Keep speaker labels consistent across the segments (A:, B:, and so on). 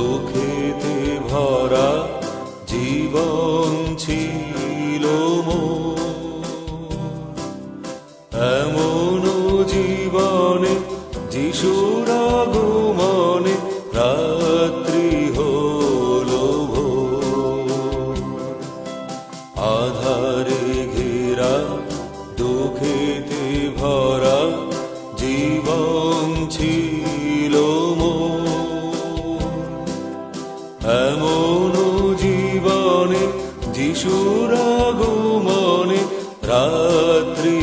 A: দুঃখেতে ভরা জীবন ছিল এমন জীবনে যিশুর আগমনে রাত্রি হল আধারে ঘেরা দুঃখেতে ভরা জীবন এমন জীবনে যিশুর আগমনে রাত্রি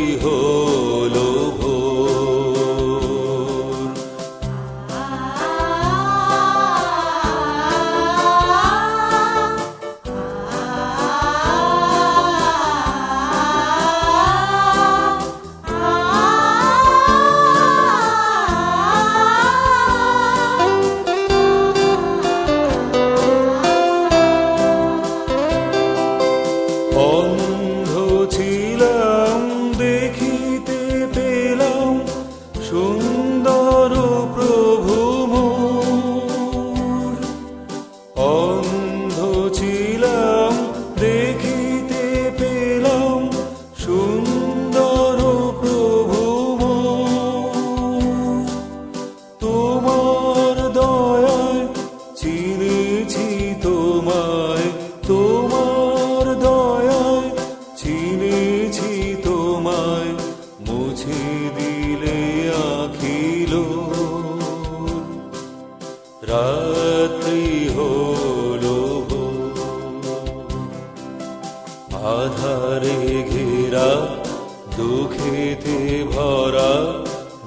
A: আধারে ঘেরা দুঃখেতে ভরা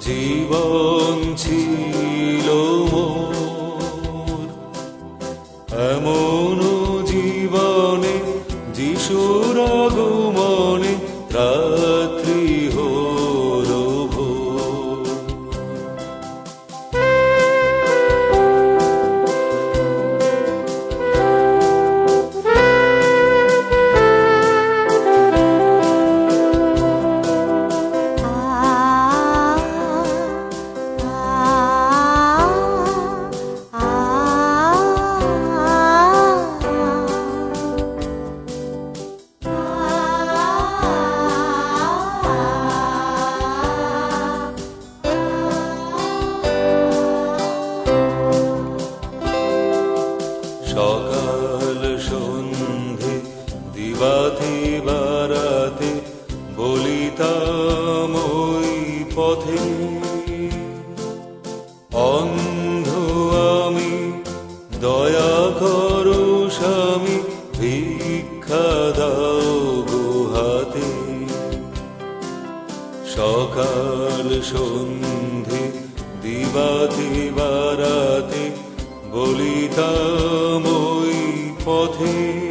A: জীবন ছিল। এমন জীবনে যিশুর গুমনে রাত্রি ওই পথে। অন্ধ আমি, দয়া করো স্বামী, ভিক্ষা দাও গুহাতে। সকাল সন্ধে, দিবাতে বারাতে বলিতাম পথে।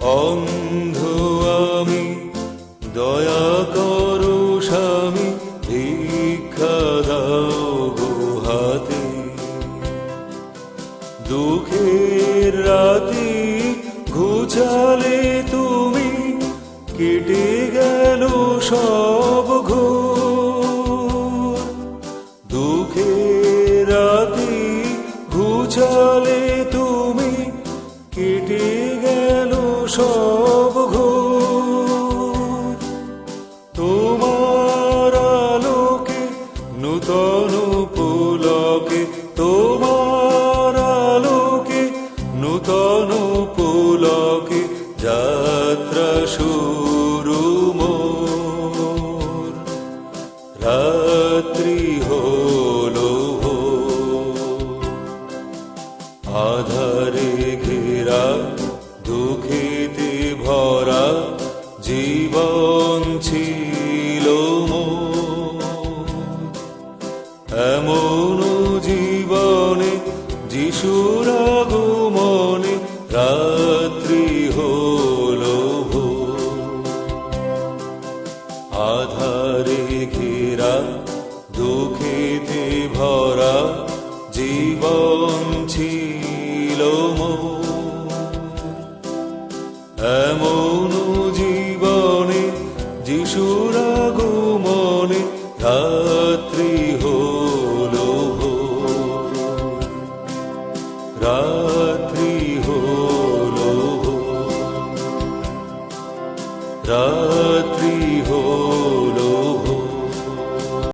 A: অন্ধ দুঃখের রাতি ঘুচালে তুমি কেটে গেল সব। রাত্রি হলো। আধারে ঘেরা দুঃখেতে ভরা জীবন ছিল। এমন জীবনে যিশুর আগমনে রাত্রি রাত্রি হলো ভোর। রাত্রি হলো